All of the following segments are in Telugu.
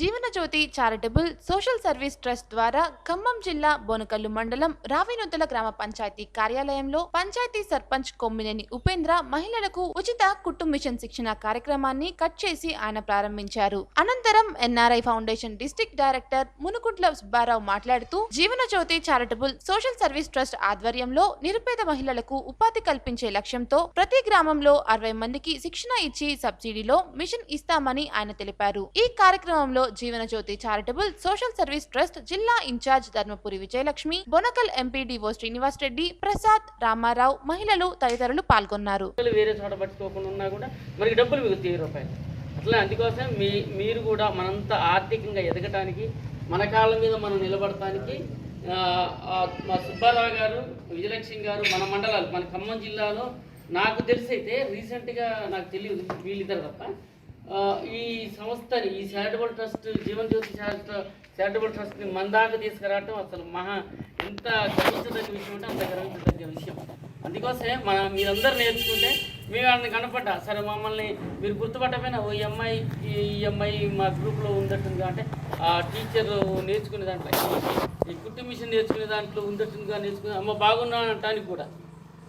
Jeevanajyothi charitable social service trust ద్వారా ఖమ్మం జిల్లా బోనకల్లు మండలం రావినొద్దుల గ్రామ పంచాయతీ కార్యాలయంలో పంచాయతీ సర్పంచ్ కొమ్మినేని ఉపేంద్ర మహిళలకు ఉచిత కుట్టు మిషన్ శిక్షణ కార్యక్రమాన్ని కట్ చేసి ఆయన ప్రారంభించారు. అనంతరం NRI foundation district director Munukuntla Subbarao మాట్లాడుతూ Jeevanajyothi charitable social service trust ఆధ్వర్యంలో నిరుపేద మహిళలకు ఉపాధి కల్పించే లక్ష్యంతో ప్రతి గ్రామంలో అరవై మందికి శిక్షణ ఇచ్చి సబ్సిడీలో మిషన్ ఇస్తామని ఆయన తెలిపారు. ఈ కార్యక్రమంలో Jeevanajyothi charitable social service trust జిల్లా in charge Dharmapuri Vijayalakshmi Bonakal MPDO Srinivas Reddy Prasad Ramarao మహిళలు తదితరులు పాల్గొన్నారు. వేరే చోట పట్టుకోకుండా ఉన్నా కూడా మరి డబ్బులు మిగులుతాయి వెయ్యి రూపాయలు. అట్లా అందుకోసం మీ మీరు కూడా మనంతా ఆర్థికంగా ఎదగటానికి మన కాళ్ళ మీద మనం నిలబడటానికి మా సుబ్బారావు గారు విజయలక్ష్మి గారు మన మండలాలు మన ఖమ్మం జిల్లాలో నాకు తెలిసి అయితే రీసెంట్గా నాకు తెలియదు వీళ్ళిద్దరు తప్ప ఈ సంస్థని ఈ charitable trust Jeevan Jyothi charitable ట్రస్ట్ని మన దాకా తీసుకురావటం అసలు మహా ఎంత గర్వించదగ్గ విషయం అంటే అంత గర్వించదగ్గ విషయం. అందుకోసమే మన మీరందరూ నేర్చుకుంటే మేము వాళ్ళని కనపడ్డా సరే మమ్మల్ని మీరు గుర్తుపట్టకపోయినా ఓ అమ్మాయి ఈ ఈ అమ్మాయి మా గ్రూప్లో ఉందట్టుందిగా అంటే ఆ టీచర్ నేర్చుకునే దాంట్లో ఈ కుట్టి మిషన్ నేర్చుకునే దాంట్లో ఉందట్టుందిగా నేర్చుకునే అమ్మ బాగున్నా అనటానికి కూడా.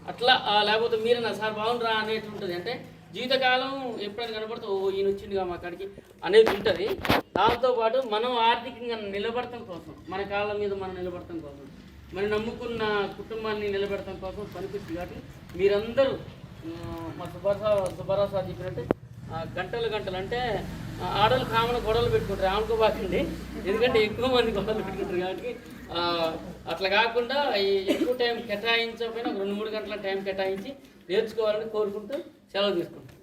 అట్లా లేకపోతే మీరన్నా సార్ బాగుండ్రా అనేటువంటిది ఉంటుంది అంటే జీవితకాలం ఎప్పుడైనా కనపడితే ఓ ఈయన వచ్చిండుగా మా కాడికి అనేది ఉంటుంది. దాంతోపాటు మనం ఆర్థికంగా నిలబడటం కోసం మన కాళ్ళ మీద మనం నిలబడటం కోసం మనం నమ్ముకున్న కుటుంబాన్ని నిలబెడటం కోసం పనిపిస్తుంది కాబట్టి మీరందరూ మా సుబ్బారావు సుభారావు సార్ చెప్పినట్టు ఆ, గంటలు గంటలు అంటే ఆడవాళ్ళు కామన్ గొడవలు పెట్టుకుంటారు. ఆనుకోబాకండి ఎందుకంటే ఎక్కువ మంది గొడవలు పెట్టుకుంటారు కాబట్టి అట్లా కాకుండా ఈ ఎక్కువ టైం కేటాయించకపోయినా ఒక రెండు మూడు గంటల టైం కేటాయించి నేర్చుకోవాలని కోరుకుంటూ సెలవు తీసుకుంటాం